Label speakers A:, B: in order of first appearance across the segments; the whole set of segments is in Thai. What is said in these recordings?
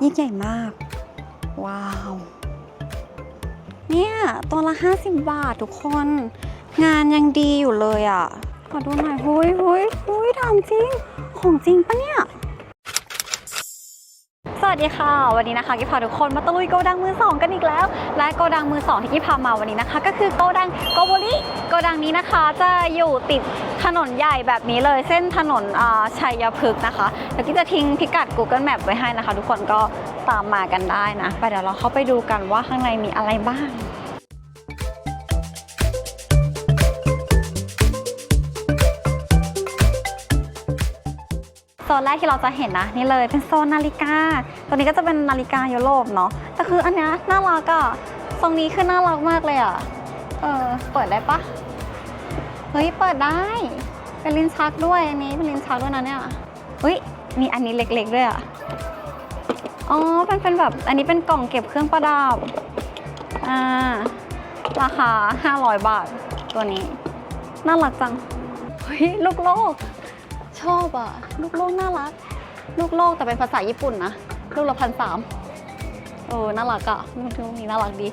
A: ยิ่งใหญ่มาก ว้าว เนี่ยตัวละ 50 บาททุกคน งานยังดีอยู่เลยอะ ขอดูหน่อยหุยหุยหุยถามจริง ของจริงปะเนี่ยสวัสดีค่ะ วันนี้นะคะกิ๊พาทุกคนมาตะลุยโกดังมือสองกันอีกแล้ว และโกดังมือสองที่กิ๊พามาวันนี้นะคะ ก็คือโกดังโกโบริโกดังนี้นะคะจะอยู่ติด ถนนใหญ่แบบนี้เลยเส้นถนนชัยพฤกษ์นะคะเดี๋ยวกิ๊บจะทิ้งพิกัด Google Map ไว้ให้นะคะ ทุกคนก็ตามมากันได้นะ ไปเดี๋ยวเราเข้าไปดูกันว่าข้างในมีอะไรบ้างโซนแรกที่เราจะเห็นนะนี่เลยเป็นโซนนาฬิกา ตัวนี้ก็จะเป็นนาฬิกายุโรปเนาะแต่คืออันนี้น่ารักอะทรงนี้คือน่ารักมากเลยอะเออเปิดได้ปะ เฮ้ย เปิดได้ เป็นลิ้นชักด้วยอันนี้เป็นลิ้นชักด้วยนะเนี่ยเฮ้ย มีอันนี้เล็กๆด้วยอะ อ๋อเป็นเป็นแบบ อันนี้เป็นกล่องเก็บเครื่องประดับ อ่า ราคา 500 บาท ตัวนี้ น่ารักจัง เฮ้ย ลูกโลก ชอบอะ ลูกโลกน่ารัก ลูกโลกแต่เป็นภาษาญี่ปุ่นนะ ลูกละพันสามเออ น่ารักอะลูกนี้น่ารักดี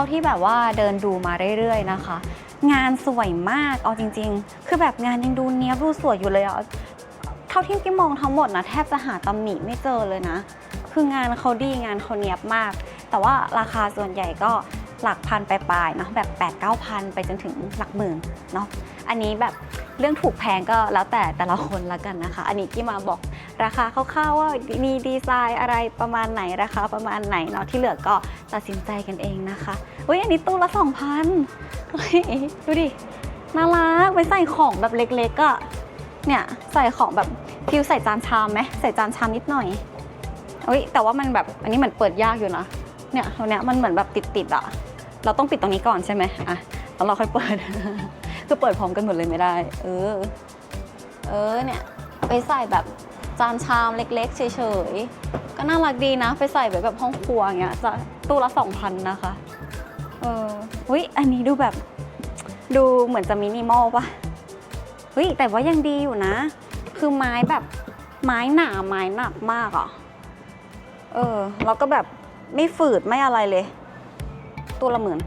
A: าที่แบบว่าเดินดูมาเรื่อยๆนะคะ งานสวยมากเอาจริง ๆ คือแบบงานยังดูเนี้ยบดูสวยอยู่เลยอะเท่าที่กิ๊มองทั้งหมดนะแทบจะหาตำหนิไม่เจอเลยนะ คืองานเขาดีงานเขาเนียบมาก แต่ว่าราคาส่วนใหญ่ก็หลักพันปลายๆเนาะแบบ8 9 0 0 0 ไปจนถึงหลักหมื่นเนาะอันนี้แบบเรื่องถูกแพงก็แล้วแต่แต่ละคนละกันนะคะ อันนี้กิ๊มาบอก ราคาคร่าวๆว่ามีดีไซน์อะไรประมาณไหนราคาประมาณไหนเนาะที่เหลือก็ตัดสินใจกันเองนะคะเฮ้ยอันนี้ตู้ละ 2,000เฮ้ยดูดิน่ารักไปใส่ของแบบเล็กๆอะเนี่ยใส่ของแบบฟิวใส่จานชามไหมใส่จานชามนิดหน่อยเฮ้ยแต่ว่ามันแบบอันนี้เหมือนเปิดยากอยู่นะเนี่ยตรงเนี้ยมันเหมือนแบบติดๆอะ่ะเราต้องปิดตรงนี้ก่อนใช่ไหมอะแล้วเราค่อยเปิดคือเปิดพร้อมกันหมดเลยไม่ได้ เออ เออเนี่ยไปใส่แบบ จานชามเล็กๆเฉยๆ ก็น่ารักดีนะ ไปใส่ไว้แบบห้องครัวอย่างเงี้ยจะตู้ละ 2,000 นะคะ เอออุ้ยอันนี้ดูแบบดูเหมือนจะมินิมอลปะเฮ้ยแต่ว่ายังดีอยู่นะ คือไม้แบบไม้หนาไม้หนักมากอะ เออ แล้วก็แบบไม่ฝืดไม่อะไรเลย ตัวละหมื่น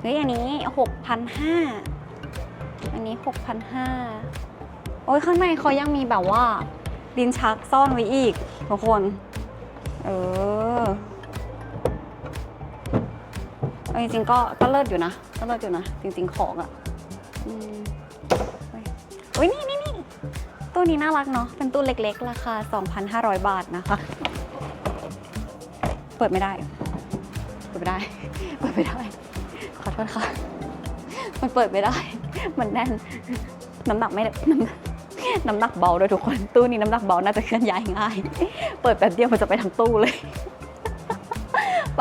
A: เฮ้ยอันนี้หกพันห้าอันนี้หกพันห้าโอ้ยข้างในเขายังมีแบบว่า ลิ้นชักซ่อนไว้อีกทุกคน เออเอาจริงๆก็ก็เลิศอยู่นะ ก็เลิศอยู่นะ จริง ๆ ของอะ่ะอืมเฮ้ยนี่นี่นี่ตู้นี้น่ารักเนาะ เป็นตู้เล็กๆ ราคา 2,500 บาทนะคะ เปิดไม่ได้ เปิดไม่ได้ เปิดไม่ได้ ขอโทษค่ะ มันเปิดไม่ได้ มันแน่น น้ำหนักไม่ได้น้ำ น้ำหนักเบาด้วยทุกคนตู้นี้น้ำหนักเบาน่าจะเคลื่อนย้ายง่าย เปิดแป๊บเดียวมันจะไปทั้งตู้เลยไป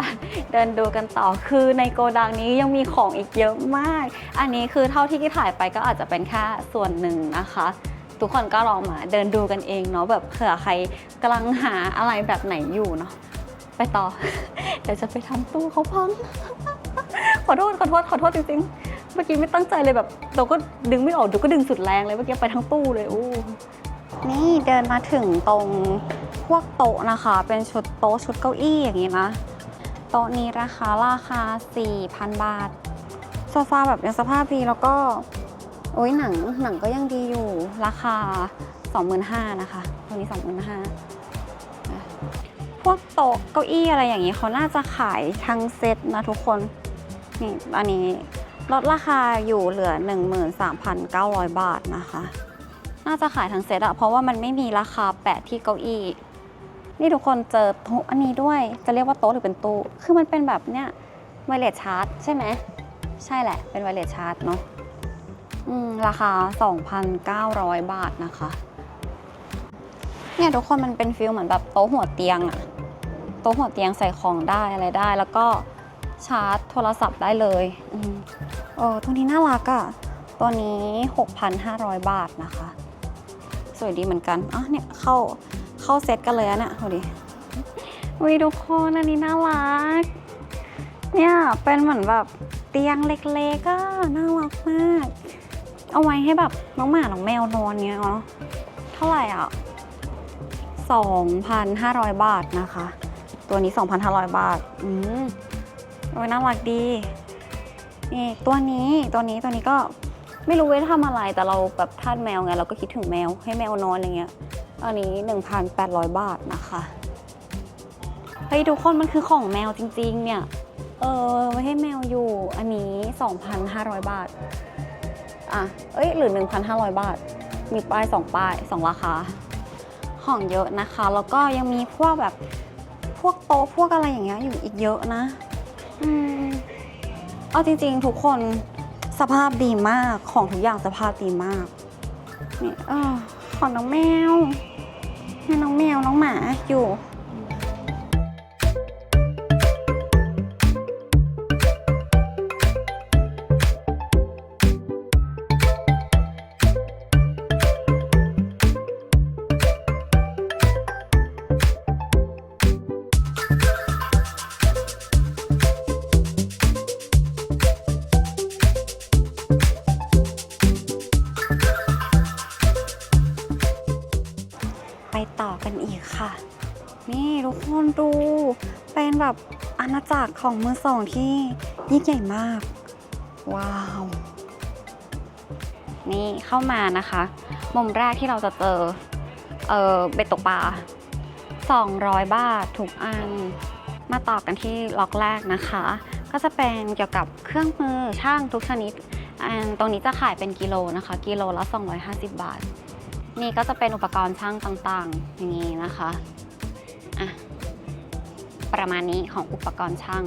A: เดินดูกันต่อคือในโกดังนี้ยังมีของอีกเยอะมาก อันนี้คือเท่าที่ที่ถ่ายไปก็อาจจะเป็นแค่ส่วนหนึ่งนะคะ ทุกคนก็ลองมาเดินดูกันเองเนาะแบบเผื่อใครกำลังหาอะไรแบบไหนอยู่เนาะไปต่อ เดี๋ยวจะไปทำตู้เขาพังขอโทษขอโทษขอโทษจริงๆ เมื่อกี้ไม่ตั้งใจเลยแบบ เราก็ดึงไม่ออกดูก็ดึงสุดแรงเลยเมื่อกี้ไปทั้งตู้เลยอู้นี่เดินมาถึงตรงพวกโต๊ะนะคะ เป็นชุดโต๊ะชุดเก้าอี้อย่างนี้นะโต๊ะนี้ราคาราคา 4,000 บาท โซฟาแบบยังสภาพดีแล้วก็โอ้ยหนังหนังก็ยังดีอยู่ราคา 25,000นะคะ ตัวนี้ 25,000นะพวกโต๊ะเก้าอี้อะไรอย่างนี้เขาน่าจะขายทั้งเซ็ตนะทุกคนนี่อันนี้ ลดราคาอยู่เหลือ 13,900 บาทนะคะ น่าจะขายทั้งเซตอะเพราะว่ามันไม่มีราคาแปะที่เก้าอี้ นี่ทุกคนเจอโต๊ะอันนี้ด้วย จะเรียกว่าโต๊ะหรือเป็นตู้ คือมันเป็นแบบเนี้ยไวเลสชาร์จใช่ไหม ใช่แหละ เป็นไวเลสชาร์จเนาะอืมราคา 2,900 บาทนะคะ เนี่ยทุกคนมันเป็นฟิลเหมือนแบบโต๊ะหัวเตียงอะโต๊ะหัวเตียงใส่ของได้อะไรได้แล้วก็ ชาร์จโทรศัพท์ได้เลยอเออตัวนี้น่ารักอะ่ะ ตัวนี้ 6,500 บาทนะคะ สวยดีเหมือนกันอะเนี่ยเข้าเข้าเซตกันเลยอะเนี่ยดูดิวิทุกคนอันนี้น่ารัก เนี่ยเป็นเหมือนแบบเตียงเล็กๆก็น่ารักมาก เอาไว้ให้แบบน้องหมา น้องแมวนอนเงี้ยเนาะเท่าไหร่อะ 2,500 บาทนะคะ ตัวนี้ 2,500 บาท อืม โอ้ยน่ารักดีนี่ตัวนี้ตัวนี้ตัวนี้ก็ไม่รู้ไว้ทำอะไรแต่เราแบบทาสแมวไงเราก็คิดถึงแมวให้แมวนอนอะไรเงี้ยอันนี้ 1,800 บาทนะคะเฮ้ยทุกคนมันคือของแมวจริง ๆ เนี่ย เออไว้ให้แมวอยู่อันนี้ 2,500 บาท อะ เอ้ยหรือ 1,500 บาท มีป้าย 2 ป้าย 2 ราคา ของเยอะนะคะ แล้วก็ยังมีพวกแบบพวกโต๊ะพวกอะไรอย่างเงี้ยอยู่อีกเยอะนะ อืมเอาจริงๆ ทุกคนสภาพดีมากของทุกอย่างสภาพดีมาก นี่เออของน้องแมวให้น้องแมวน้องหมาอยู่ักของมือสองที่ยิ่งใหญ่มาก ว้าว นี่เข้ามานะคะ มุมแรกที่เราจะเจอ เออเบ็ดตกปลา200 บาททุกอัน มาต่อกันที่ล็อกแรกนะคะ ก็จะเป็นเกี่ยวกับเครื่องมือช่างทุกชนิดอันตรงนี้จะขายเป็นกิโลนะคะ กิโลละ 250 บาท นี่ก็จะเป็นอุปกรณ์ช่างต่างๆ อย่างนี้นะคะ อะ ประมาณนี้ของอุปกรณ์ช่าง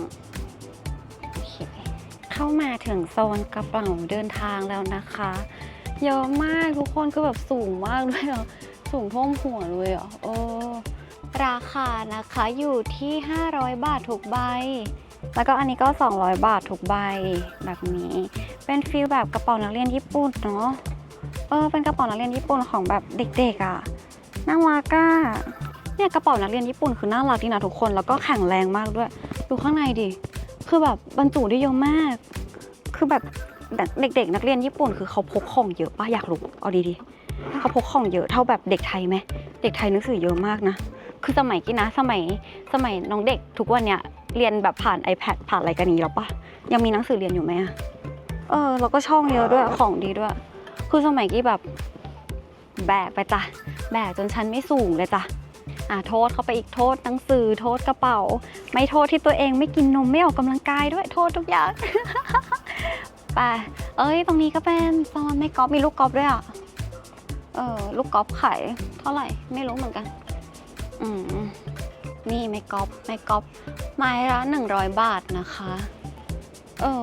A: เข้ามาถึงโซนกระเป๋าเดินทางแล้วนะคะ เยอะมากทุกคนคือแบบสูงมากด้วยอะสูงท่วมหัวเลยอะโอ้ราคานะคะอยู่ที่ 500 บาททุกใบ แล้วก็อันนี้ก็ 200 บาททุกใบแบบนี้ เป็นฟิลแบบกระเป๋านักเรียนญี่ปุ่นเนาะเออเป็นกระเป๋านักเรียนญี่ปุ่นของแบบเด็กๆอะน่ารักอะ เนี่ยกระเป๋านักเรียนญี่ปุ่นคือน่ารักดีนะทุกคนแล้วก็แข็งแรงมากด้วย ดูข้างในดิคือแบบบรรจุได้เยอะมาก คือแบบเด็กๆ นักเรียนญี่ปุ่นคือเขาพกของเยอะป่ะอยากรู้เอาดีๆเขาพกของเยอะเท่าแบบเด็กไทยไหมเด็กไทยหนังสือเยอะมากนะคือสมัยกี้นะสมัยสมัยน้องเด็กทุกวันเนี้ยเรียนแบบผ่าน iPad ผ่านอะไรกันนี้แล้วปะยังมีหนังสือเรียนอยู่ไหมอะเออแล้วก็ช่องเยอะด้วยของดีด้วย คือสมัยกี้แบบแบกไปจ้ะแบกจนชั้นไม่สูงเลยจ้ะ อะโทษเข้าไปอีกโทษหนังสือโทษกระเป๋า ไม่โทษที่ตัวเองไม่กินนมไม่ออกกำลังกายด้วยโทษทุกอย่างไปเอ้ย ตรงนี้ก็เป็นโซนไม่กอล์ฟมีลูกกอล์ฟด้วยอะเออลูกกอล์ฟขายเท่าไหร่ไม่รู้เหมือนกัน อืมนี่ไม่กอล์ฟไม่กอล์ฟไม้ละหนึ่งร้อยบาทนะคะ เออ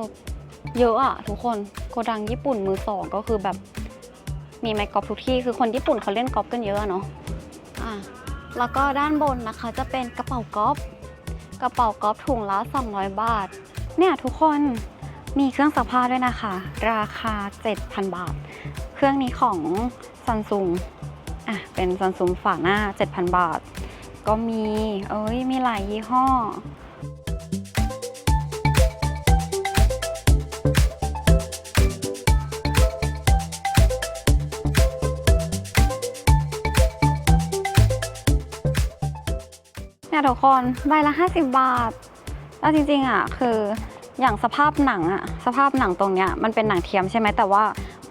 A: เยอะอะทุกคนโกดังญี่ปุ่นมือสองก็คือแบบมีไม้กอล์ฟทุกที่คือคนญี่ปุ่นเขาเล่นกอล์ฟกันเยอะเนาะ แล้วก็ด้านบนนะคะจะเป็นกระเป๋ากอล์ฟกระเป๋ากอล์ฟถุงละ 200 บาท เนี่ยทุกคนมีเครื่องซักผ้าด้วยนะคะ ราคา 7,000 บาท เครื่องนี้ของซันซุงอะเป็นซันซุงฝาหน้า 7,000 บาท ก็มี เอ้ยมีหลายยี่ห้อ เนี่ยทุกคนใบละ 50 บาท แล้วจริงๆอะคืออย่างสภาพหนังอะสภาพหนังตรงเนี้ยมันเป็นหนังเทียมใช่ไหมแต่ว่า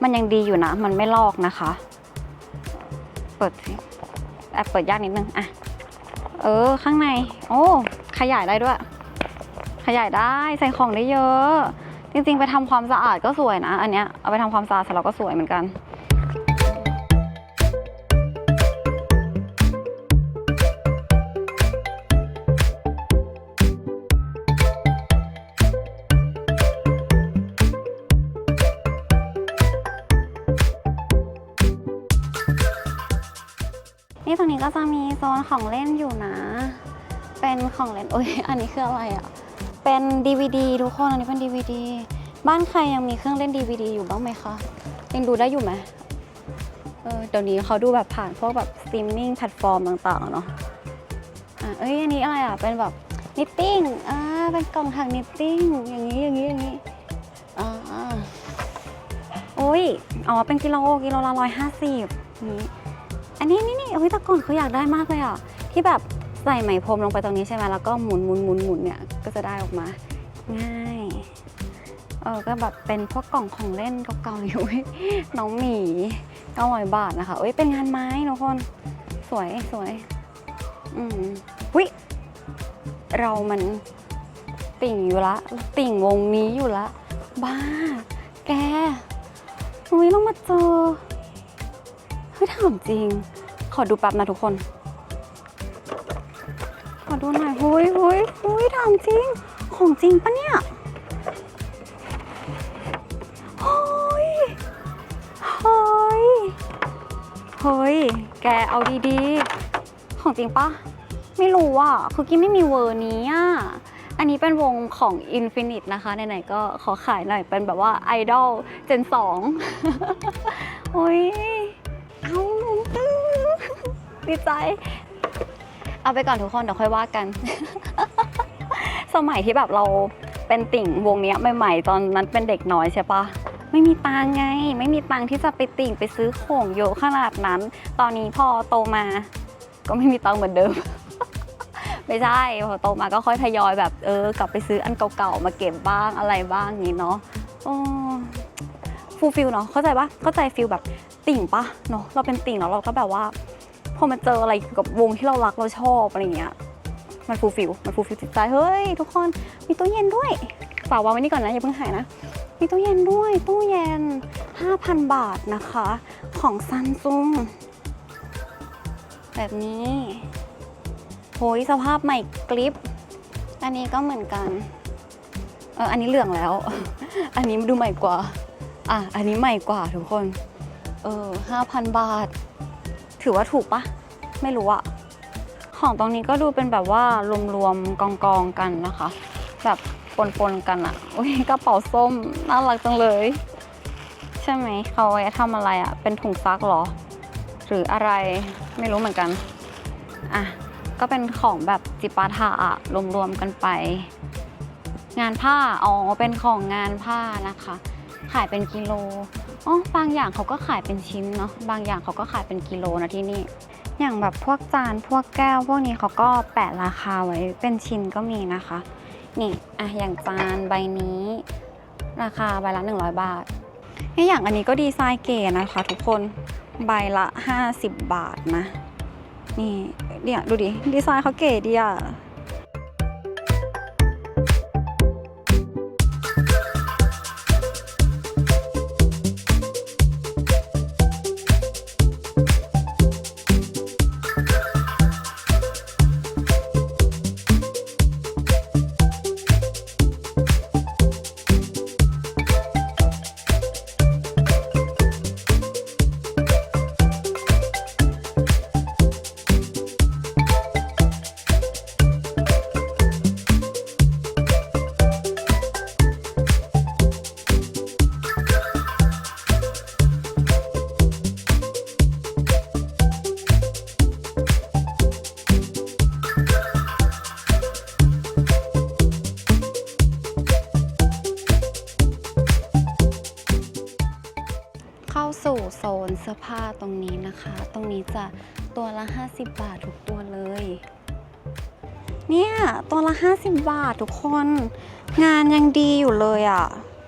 A: มันยังดีอยู่นะ มันไม่ลอกนะคะ เปิดสิแอบเปิดยากนิดนึงอะเออข้างใน โอ้ขยายได้ด้วย ขยายได้ใส่ของได้เยอะ จริงๆ ไปทำความสะอาดก็สวยนะ อันเนี้ยเอาไปทำความสะอาดเสร็จแล้วก็สวยเหมือนกัน นี่ตรงนี้ก็จะมีโซนของเล่นอยู่นะ เป็นของเล่นโอ้ยอันนี้คืออะไรอะ เป็น DVD ทุกคน อันนี้เป็น DVD บ้านใครยังมีเครื่องเล่น DVD อยู่บ้างไหมคะยังดูได้อยู่ไหมเออเดี๋ยวนี้เขาดูแบบผ่านพวกแบบสตรีมมิ่งแพลตฟอร์มต่างๆเนาะอะเอ้ยอันนี้อะไรอะ เป็นแบบนิตติ้งอ่าเป็นกล่องถักนิตติ้งอย่างนี้อย่างนี้อย่างนี้อ่าโอ้ยอ๋อเป็นกิโลกิโลละร้อยห้าสิบนี้ อันนี้นี่นี่โอ้ยแต่ก่อนเขาอยากได้มากเลยอะที่แบบใส่ไหมพรมลงไปตรงนี้ใช่ไหมแล้วก็หมุนหมุนหมุนหมุนเนี่ยก็จะได้ออกมา ง่ายเออก็แบบเป็นพวกกล่องของเล่นเก่าๆอยู่น้องหมีเก้าร้อยบาทนะคะเอ้ยเป็นงานไม้ทุกคนสวยสวยอืมวิเรามันติ่งอยู่ละติ่งวงนี้อยู่ละ บ้า แกอุ้ยเรามาเจอ เฮ้ยถามจริง ขอดูแป๊บนะทุกคน ขอดูหน่อยเฮ้ยเฮ้ยเฮ้ยถามจริง ของจริงปะเนี่ยเฮ้ยเฮ้ยเฮ้ย แกเอาดีๆ ของจริงปะไม่รู้อะ คือกิ๊มไม่มีเวอร์นี้อะ อันนี้เป็นวงของ Infinite นะคะ ไหนๆ ก็ขอขายหน่อย เป็นแบบว่าไอดอลเจนสองโอ้ย ดีใจ เอาไปก่อนทุกคนเดี๋ยวค่อยว่ากัน สมัยที่แบบเราเป็นติ่งวงเนี้ยใหม่ๆ ตอนนั้นเป็นเด็กน้อยใช่ปะไม่มีตังค์ไง ไม่มีตังค์ที่จะไปติ่งไปซื้อของเยอะขนาดนั้น ตอนนี้พอโตมา ก็ไม่มีตังค์เหมือนเดิม ไม่ใช่พอโตมาก็ค่อยทยอยแบบเออกลับไปซื้ออันเก่าๆมาเก็บบ้างอะไรบ้างอย่างนี้เนาะโอ้ฟูลฟิลเนาะเข้าใจปะเข้าใจฟิลแบบติ่งปะเนาะเราเป็นติ่งแล้วเราก็แบบว่า พอมาเจออะไรเกี่ยวกับวงที่เรารักเราชอบอะไรเงี้ยมันฟูลฟิลมันฟูลฟิลจิตใจเฮ้ยทุกคนมีตู้เย็นด้วยฝากวางไว้นี่ก่อนนะอย่าเพิ่งหายนะ มีตู้เย็นด้วยตู้เย็น 5,000 บาทนะคะ ของซันซุงแบบนี้โหยสภาพใหม่กริป อันนี้ก็เหมือนกันเอออันนี้เหลืองแล้ว อันนี้ดูใหม่กว่า อะ อันนี้ใหม่กว่าทุกคน เออ5,000บาท ถือว่าถูกปะไม่รู้อะของตรงนี้ก็ดูเป็นแบบว่ารวมๆกองๆกันนะคะ แบบปนๆกันอะอุ้ยกระเป๋าส้มน่ารักจังเลย ใช่ไหมเขาไว้ทำอะไรอะเป็นถุงซักหรอ หรืออะไรไม่รู้เหมือนกันอะก็เป็นของแบบจิปาถะอะรวมๆกันไป งานผ้าอ๋อเป็นของงานผ้านะคะ ขายเป็นกิโล อ๋อบางอย่างเขาก็ขายเป็นชิ้นเนาะบางอย่างเขาก็ขายเป็นกิโลนะที่นี่ อย่างแบบพวกจานพวกแก้ว พวกนี้เขาก็แปะราคาไว้เป็นชิ้นก็มีนะคะ นี่อะอย่างจานใบนี้ ราคาใบละ 100 บาทนี่อย่างอันนี้ก็ดีไซน์เก๋นะคะทุกคนใบละ 50 บาทนะนี่เนี่ยดูดิดีไซน์เขาเก๋ดีอะ ตัวเลย เนี่ย ตัวละ 50 บาททุกคน งานยังดีอยู่เลยอะ่ะ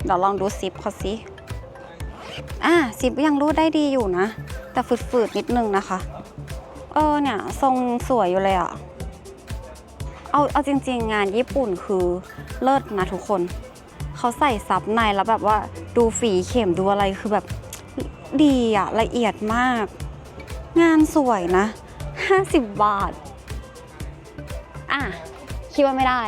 A: เดี๋ยวลองดูซิปเขาสิ อะซิปยังรูดได้ดีอยู่นะ แต่ฝืดๆนิดนึงนะคะ เออเนี่ย ทรงสวยอยู่เลยอะ่ะ เอาเอาจริง ๆ งานญี่ปุ่นคือเลิศนะทุกคน เขาใส่ซับในแล้วแบบว่าดูฝีเข็มดูอะไรคือแบบดีอะละเอียดมาก งานสวยนะ 50 บาท อะ คิดว่าไม่ได้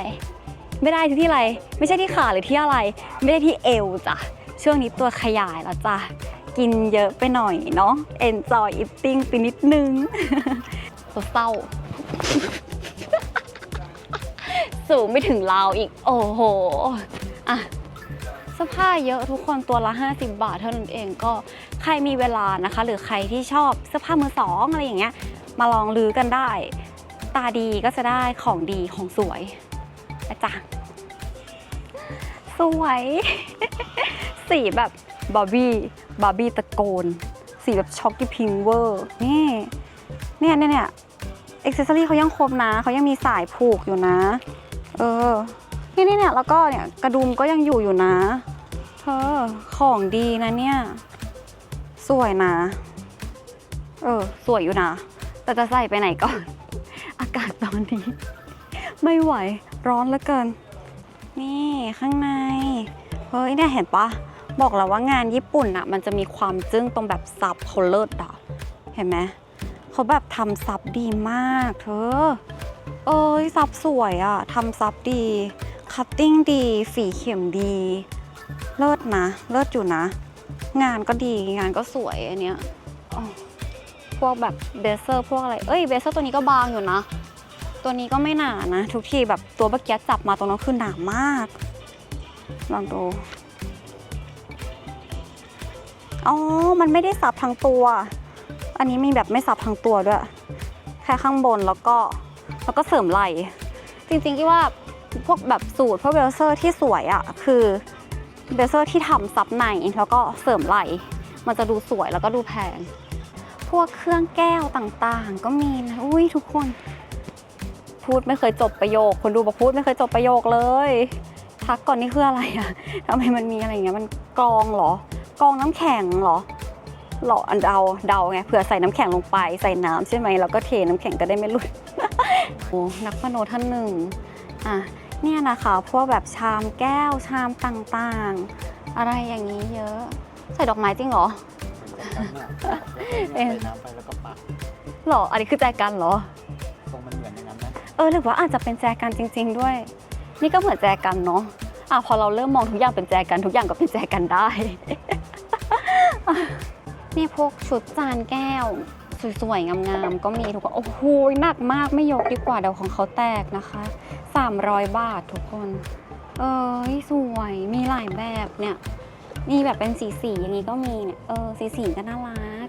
A: ไม่ได้ที่อะไร ไม่ใช่ที่ขาหรือที่อะไร ไม่ได้ที่เอวจ้ะ ช่วงนี้ตัวขยายแล้วจ้ะ กินเยอะไปหน่อยเนาะ enjoy eating ไปนิดนึง ตัวเศร้า สูงไม่ถึงเราอีก โอ้โห อะเสื้อผ้าเยอะทุกคนตัวละ 50 บาทเท่านั้นเองก็ใครมีเวลานะคะ หรือใครที่ชอบเสื้อผ้ามือสองอะไรอย่างเงี้ย มาลองลือกันได้ ตาดีก็จะได้ของดีของสวยอาจารย์สวย สีแบบบาร์บี้บาร์บี้ตะโกน สีแบบช็อกกี้พิงเวอร์นี่เนี่ยเนี่ยเนี่ยอ็กเซสซอรี่เขายังครบนะเขายังมีสายผูกอยู่นะ เออนี่นี่เนี่ยแล้วก็เนี่ยกระดุมก็ยังอยู่อยู่นะเธอของดีนะเนี่ย สวยนะ เออ สวยอยู่นะ แต่จะใส่ไปไหนก่อน อากาศตอนนี้ ไม่ไหวร้อนเหลือเกิน นี่ข้างใน เฮ้ยเนี่ยเห็นปะบอกแล้วว่างานญี่ปุ่นอะมันจะมีความจึ้งตรงแบบซับเขาเลิศอะเห็นไหมเขาแบบทำซับดีมากเธอ เอ้ยซับสวยอะทำซับดี คัตติ้งดี ฝีเข็มดี เลิศนะ เลิศอยู่นะ งานก็ดีงานก็สวยอันเนี้ยอ๋อ พวกแบบเบเซอร์พวกอะไร เอ้ยเบเซอร์ตัวนี้ก็บางอยู่นะ ตัวนี้ก็ไม่หนานะ ทุกทีแบบตัวเมื่อกี้จับมาตรงนั้นคือหนามาก ลองดู อ๋อ มันไม่ได้สับทั้งตัว อันนี้มีแบบไม่สับทั้งตัวด้วย แค่ข้างบนแล้วก็แล้วก็เสริมไหล่ จริงๆที่ว่าพวกแบบสูตรพวกเบลเซอร์ที่สวยอะ่ะคือเบลเซอร์ที่ทำซับในแล้วก็เสริมไหล่มันจะดูสวยแล้วก็ดูแพง พวกเครื่องแก้วต่างๆ ก็มีนะอุ้ยทุกคน พูดไม่เคยจบประโยค คนดูบอกพูดไม่เคยจบประโยคเลยทักก่อนนี่คืออะไรอะทำไมมันมีอะไรเงี้ยมันกรองเหรอกรองน้ำแข็งเหรอหรออันเดาเดาไงเผื่อใส่น้ำแข็งลงไปใส่น้ำใช่ไหมแล้วก็เทน้ำแข็งก็ได้ไม่หลุดโอ้นักมโนท่านหนึ่งอะเนี่ยนะคะพวกแบบชามแก้วชามต่างๆ อะไรอย่างนี้เยอะ ใส่ดอกไม้จริงเหรอ
B: ใส่น้ำไปแล้วก็ปัก
A: หรอ อันนี้คือแจกันเหรอ
B: ทรงมันเหมือนอย่างนั้นนะ
A: เออหรือว่าอาจจะเป็นแจกันจริง ๆ ด้วย นี่ก็เหมือนแจกันเนาะอะพอเราเริ่มมองทุกอย่างเป็นแจกันทุกอย่างก็เป็นแจกันได้ นี่พวกชุดจานแก้ว สวยๆงามๆก็มีทุกคนโอ้โหหนักมากไม่ยกดีกว่าเดี๋ยวของเขาแตกนะคะ 300 บาททุกคน เอ้ยสวยมีหลายแบบเนี่ย มีแบบเป็นสีสีอย่างนี้ก็มีเนี่ยเออสีสีก็น่ารัก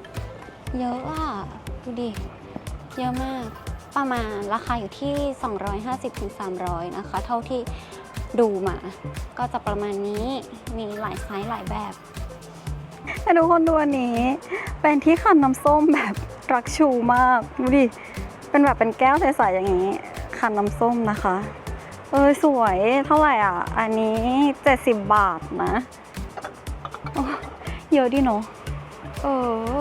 A: เยอะอะดูดิ เยอะมาก ประมาณราคาอยู่ที่ 250-300 นะคะ เท่าที่ดูมา ก็จะประมาณนี้มีหลายไซส์หลายแบบให้ทุกคนดูอันนี้ เป็นที่ขันน้ำส้มแบบรักชูมากดูดิ เป็นแบบเป็นแก้วใสๆอย่างนี้ ขันน้ำส้มนะคะ เออสวยเท่าไหร่อะ อันนี้ 70 บาทนะ เยอะดีเนาะเออ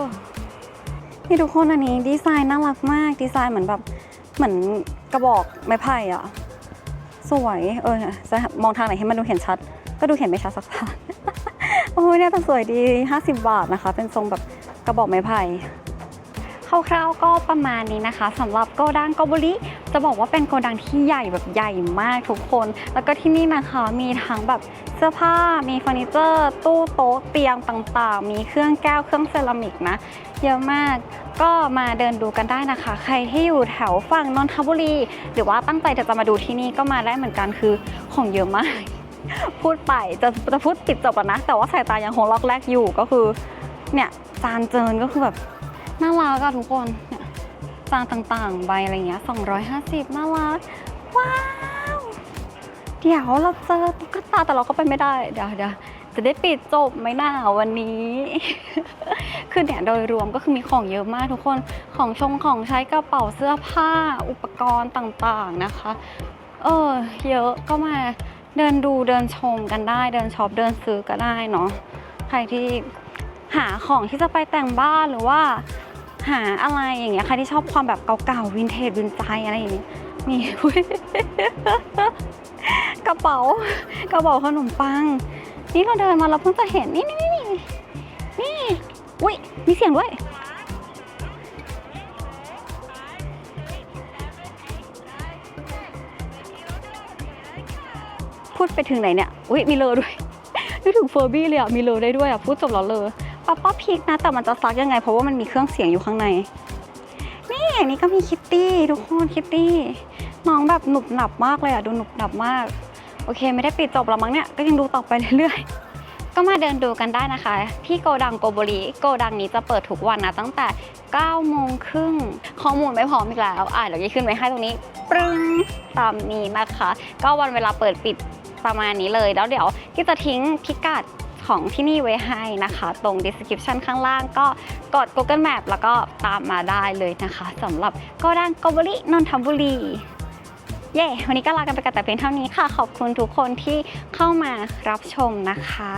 A: นี่ทุกคนอันนี้ดีไซน์น่ารักมาก ดีไซน์เหมือนแบบเหมือนกระบอกไม้ไผ่อะสวยเออจะมองทางไหนให้มันดูเห็นชัด ก็ดูเห็นไม่ชัดสักทางโอ้ยเนี่ยแต่สวยดี 50 บาทนะคะ เป็นทรงแบบกระบอกไม้ไผ่คร่าวๆก็ประมาณนี้นะคะสำหรับโกดังโกบุริจะบอกว่าเป็นโกดังที่ใหญ่แบบใหญ่มากทุกคน แล้วก็ที่นี่นะคะมีทั้งแบบ สื้อผ้า มีเฟอร์นิเจอร์ ตู้โต๊ะเตียงต่างๆ มีเครื่องแก้วเครื่องเซรามิกนะ เยอะมากก็มาเดินดูกันได้นะคะ ใครที่อยู่แถวฝั่งนนทบุรี หรือว่าตั้งใจจะมาดูที่นี่ก็มาได้เหมือนกันคือของเยอะมาก พูดไปจะจะพูดปิดจบแล้วนะ แต่ว่าสายตายังคงล็อกแรกอยู่ก็คือเนี่ยจานเจินก็คือแบบน่ารักอะทุกคนเนี่ยจานต่างๆใบอะไรเงี้ย250 น่ารักว้า เดี๋ยวเราเจอตุ๊กตาแต่เราก็ไปไม่ได้เดี๋ยวเดี๋ยวจะได้ปิดจบไหมหน้าวันนี้ คือเนี่ยโดยรวมก็คือมีของเยอะมากทุกคนของชงของใช้กระเป๋าเสื้อผ้าอุปกรณ์ต่างๆนะคะ เออ เยอะก็มาเดินดูเดินชมกันได้ เดินช็อปเดินซื้อก็ได้เนาะใครที่หาของที่จะไปแต่งบ้านหรือว่า หาอะไรอย่างเงี้ยใครที่ชอบความแบบเก่าๆวินเทจวินใจอะไรอย่างเงี้ย มีอุ๊ยกระเป๋ากระเป๋าขนมปัง นี่เราเดินมาเราเพิ่งจะเห็นนี่นี่นี่นี่นี่อุ้ยมีเสียงด้วยพูดไปถึงไหนเนี่ยอุ้ยมีเลอด้วยนึกถึงเฟอร์บี้เลยอะมีเลอได้ด้วยอะพูดจบแล้วเลอป้าป้าพีกนะแต่มันจะซักยังไง เพราะว่ามันมีเครื่องเสียงอยู่ข้างใน นี่อย่างนี้ก็มีคิตตี้ทุกคนคิตตี้ น้องแบบหนุบหนับมากเลยอะดูหนุบหนับมาก โอเค ไม่ได้ปิดจบแล้วมั้งเนี่ย ก็ยังดูต่อไปเรื่อยๆ ก็มาเดินดูกันได้นะคะ ที่โกดังโกโบริโกดังนี้จะเปิดทุกวันนะตั้งแต่9โมงครึ่งข้อมูลไม่พร้อมอีกแล้ว อะเดี๋ยวยี่ขึ้นไว้ให้ตรงนี้ปรึ้งตามนี้นะคะ ก็วันเวลาเปิดปิดประมาณนี้เลย แล้วเดี๋ยวที่จะทิ้งพิกัดของที่นี่ไว้ให้นะคะ ตรง description ข้างล่างก็กด Google Map แล้วก็ตามมาได้เลยนะคะสำหรับโกดังโกโบรินนทบุรี เย้วันนี้ก็ลากันไปกันแต่เพียงเท่านี้ค่ะ ขอบคุณทุกคนที่เข้ามารับชมนะคะ